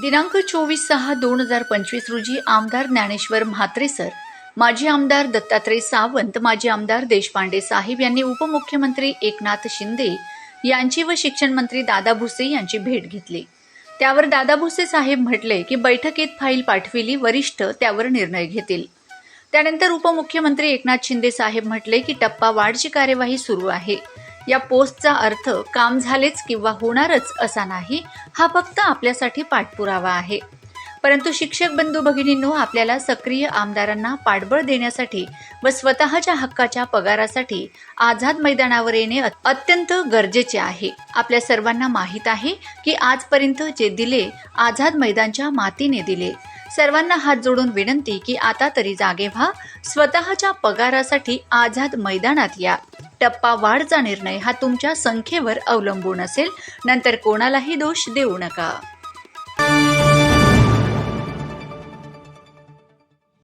दिनांक चोवीस सहा दोन हजार पंचवीस रोजी आमदार ज्ञानेश्वर म्हात्रे सर माजी आमदार दत्तात्रय सावंत माजी आमदार देशपांडे साहेब यांनी उपमुख्यमंत्री एकनाथ शिंदे यांची व शिक्षण मंत्री दादा भुसे यांची भेट घेतली. त्यावर दादा भुसे साहेब म्हटले की बैठकीत फाईल पाठविली वरिष्ठ त्यावर निर्णय घेतील. त्यानंतर उपमुख्यमंत्री एकनाथ शिंदे साहेब म्हटले की टप्पा वाढची कार्यवाही सुरू आहे. या पोस्टचा अर्थ काम झालेच किंवा होणारच असा नाही हा फक्त आपल्यासाठी पाठपुरावा आहे. परंतु शिक्षक बंधू भगिनींनो आपल्याला सक्रिय आमदारांना पाठबळ देण्यासाठी व स्वतःच्या हक्काच्या पगारासाठी आझाद मैदानावर येणे अत्यंत गरजेचे आहे. आपल्या सर्वांना माहीत आहे की आजपर्यंत जे दिले आझाद मैदानच्या मातीने दिले. सर्वांना हात जोडून विनंती की आता तरी जागे व्हा स्वतःच्या पगारासाठी आझाद मैदानात या. टप्पा वाढचा निर्णय हा तुमच्या संख्येवर अवलंबून असेल. नंतर कोणालाही दोष देऊ नका.